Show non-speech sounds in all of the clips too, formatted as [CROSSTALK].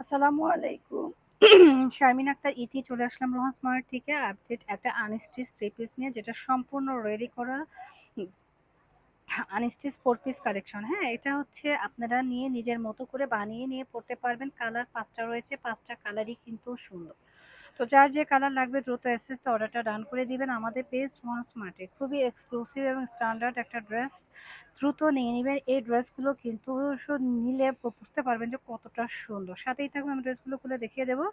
আসসালামু আলাইকুম। [CLEARS THROAT] শারমিন আক্তার ইতি চলে আসলাম রোহান স্মার্ট থেকে আপডেট একটা আনস্টিচ থ্রি পিস নিয়ে, যেটা সম্পূর্ণ রেডি করা, আনস্টিচ ফোর পিস কালেকশন হ্যাঁ এটা হচ্ছে আপনারা নিয়ে নিজের মতো করে বানিয়ে নিয়ে পড়তে পারবেন। কালার পাঁচটা রয়েছে, পাঁচটা কালারই কিন্তু সুন্দর। তো যার যে কালার লাগবে দ্রুত এসএস অর্ডারটা ডান করে দিবেন। আমাদের পেজ ওয়ান স্মার্টে খুবই এক্সক্লুসিভ এবং স্ট্যান্ডার্ড একটা ড্রেস দ্রুত নিয়ে নেবেন। এই ড্রেসগুলো কিন্তু নিলে বুঝতে পারবেন যে কতটা সুন্দর। সাথেই থাকবে আমি ড্রেসগুলো খুলে দেখিয়ে দেবো।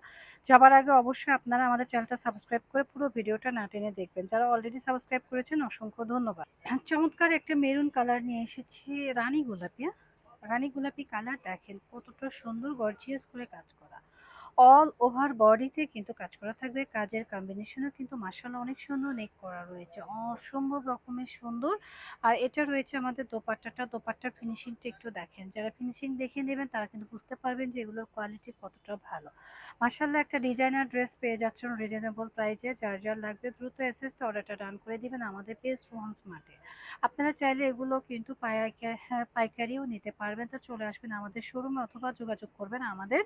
যাবার আগে অবশ্যই আপনারা আমাদের চ্যানেলটা সাবস্ক্রাইব করে পুরো ভিডিওটা না টেনে দেখবেন। যারা অলরেডি সাবস্ক্রাইব করেছেন, অসংখ্য ধন্যবাদ। চমৎকার একটা মেরুন কালার নিয়ে এসেছি রানী গোলাপি হ্যাঁ? রানী গোলাপি কালার দেখেন কতটা সুন্দর গর্জিয়াস করে কাজ করা। অল ওভার বডিতে কিন্তু কাজ করা থাকবে। কাজের কম্বিনেশনও কিন্তু মার্শাল্লাহ অনেক সুন্দর নেক করা রয়েছে। অসম্ভব রকমের সুন্দর। আর এটা রয়েছে আমাদের দোপাট্টাটা। দোপাট্টার ফিনিশিংটা একটু দেখেন। যারা ফিনিশিং দেখে নেবেন তারা কিন্তু বুঝতে পারবেন যে এগুলোর কোয়ালিটি কতটা ভালো। মার্শাল্লাহ একটা ডিজাইনার ড্রেস পেয়ে যাচ্ছেন রিজনেবল প্রাইসে যার যার লাগবে দ্রুত এসএসটা অর্ডারটা ডান করে দিবেন আমাদের পেজ রোহান স্মার্টে আপনারা চাইলে এগুলো কিন্তু হ্যাঁ, পাইকারিও নিতে পারবেন। তো চলে আসবেন আমাদের শোরুমে অথবা যোগাযোগ করবেন আমাদের।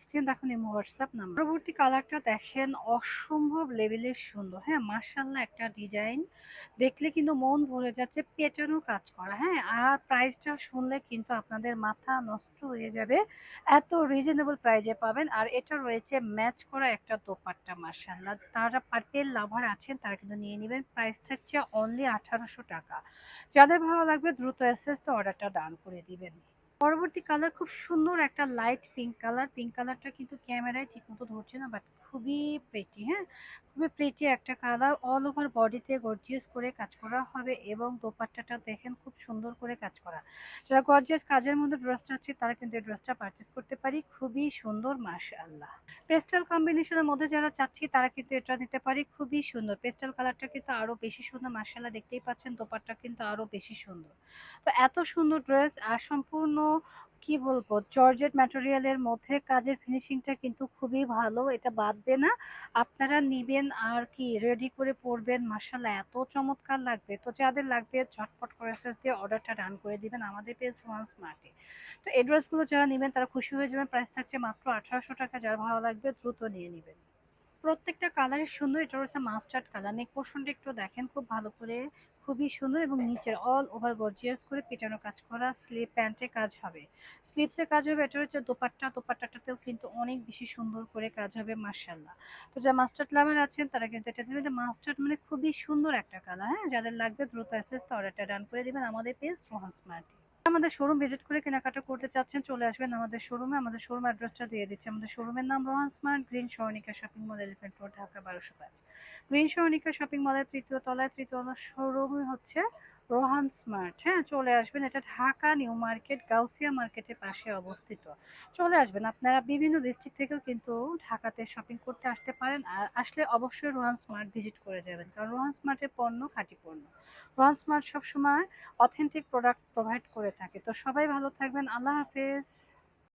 স্ক্রিন দেখুন ইমো হোয়াটসঅ্যাপ নাম্বার পরবর্তী কালারটা দেখেন, অসম্ভব লেভেলের সুন্দর। হ্যাঁ মার্শাল্লাহ একটা ডিজাইন দেখলে কিন্তু মন ভরে যাচ্ছে পেটানো কাজ করা। হ্যাঁ আর প্রাইসটা শুনলে কিন্তু আপনাদের মাথা নষ্ট হয়ে যাবে। এত রিজনেবল প্রাইজে পাবেন। আর এটা রয়েছে ম্যাচ করা একটা দোপাট্টা মার্শাল্লাহ তারা পার্পেল লাভার আছেন, তারা কিন্তু নিয়ে নেবেন। প্রাইস থাকছে অনলি আঠারোশো টাকা। যাদের ভালো লাগবে, দ্রুত এসএস তো অর্ডারটা ডান করে দিবেন। পরবর্তী কালার খুব সুন্দর একটা লাইট পিঙ্ক কালার পিঙ্ক কালারটা কিন্তু ক্যামেরায় ঠিকমতো ধরছে না বাট খুবই প্রেটি হ্যাঁ? খুবই প্রেটি একটা কালার অল ওভার বডিতে গর্জিয়াস করে কাজ করা হবে এবং দোপাট্টাটা দেখেন খুব সুন্দর করে কাজ করা। যারা গর্জিয়াস কাজের মধ্যে ড্রেসটা আছে, তারা কিন্তু এই ড্রেসটা পারচেস করতে পারি, খুবই সুন্দর, মাশাআল্লাহ। পেস্টাল কম্বিনেশনের মধ্যে যারা চাচ্ছি, তারা কিন্তু এটা নিতে পারি, খুবই সুন্দর। পেস্টাল কালারটা কিন্তু আরও বেশি সুন্দর, মাশাআল্লাহ দেখতেই পাচ্ছেন, দোপাট্টা কিন্তু আরও বেশি সুন্দর। তো এত সুন্দর ড্রেস আর সম্পূর্ণ কি বলব, জর্জেট ম্যাটেরিয়ালের মধ্যে কাজের ফিনিশিংটা কিন্তু খুবই ভালো, এটা বাদবে না। আপনারা নিবেন আর কি রেডি করে পরবেন মার্শাল্লাহ এত চমৎকার লাগবে। তো যাদের লাগবে, ঝটপট করে এসএস দিয়ে অর্ডারটা ডান করে দিবেন আমাদের পেজ ওয়ান স্মার্টে তো এই যারা নেবেন, তারা খুশি হয়ে যাবেন। প্রাইস থাকছে মাত্র আঠারোশো টাকা, যার ভালো লাগবে দ্রুত নিয়ে নেবেন। প্রত্যেকটা কালারের সুন্দর। এটা হচ্ছে মাস্টার্ড কালার নেক পোর্শনটা একটু দেখেন, খুব ভালো করে। খুবই সুন্দর এবং নিচের অল ওভার গর্জিয়াস করে পেটানো কাজ করা স্লিপ প্যান্টে কাজ হবে। স্লিপসে কাজ হবে, এটা হচ্ছে দোপাট্টা। দোপাট্টাটাতেও কিন্তু অনেক বেশি সুন্দর করে কাজ হবে মার্শাল্লাহ তো যারা মাস্টার্ড লাভার আছেন, তারা কিন্তু এটা দেবেন যে মাস্টার্ড মানে খুবই সুন্দর একটা কালার হ্যাঁ? যাদের লাগবে দ্রুত অ্যাসেস তো অর্ডারটা ডান করে দিবেন আমাদের পেজ রোহান স্মার্টি আমাদের শোরুম ভিজিট করে কেনাকাটা করতে চাচ্ছেন, চলে আসবেন আমাদের শোরুমে আমাদের শোরুম অ্যাড্রেসটা দিয়ে দিচ্ছি। আমাদের শোরুমের নাম Rohan smart, green সরণিকা shopping mall elephant road Dhaka বারোশো পাঁচ। গ্রিন সরণিকা শপিং মলের তৃতীয় তলায়, তৃতীয় শোরুম হচ্ছে রোহান স্মার্ট। হ্যাঁ চলে আসবেন। এটা ঢাকা নিউ মার্কেট, গাউসিয়া মার্কেটের পাশে অবস্থিত। চলে আসবেন। আপনারা বিভিন্ন ডিস্ট্রিক্ট থেকেও কিন্তু ঢাকাতে শপিং করতে আসতে পারেন। আর আসলে অবশ্যই রোহান স্মার্ট ভিজিট করে যাবেন। কারণ রোহান স্মার্টের পণ্য খাঁটি পণ্য। রোহান স্মার্ট সবসময় অথেন্টিক প্রোডাক্ট প্রোভাইড করে থাকে। তো সবাই ভালো থাকবেন। আল্লাহ হাফেজ।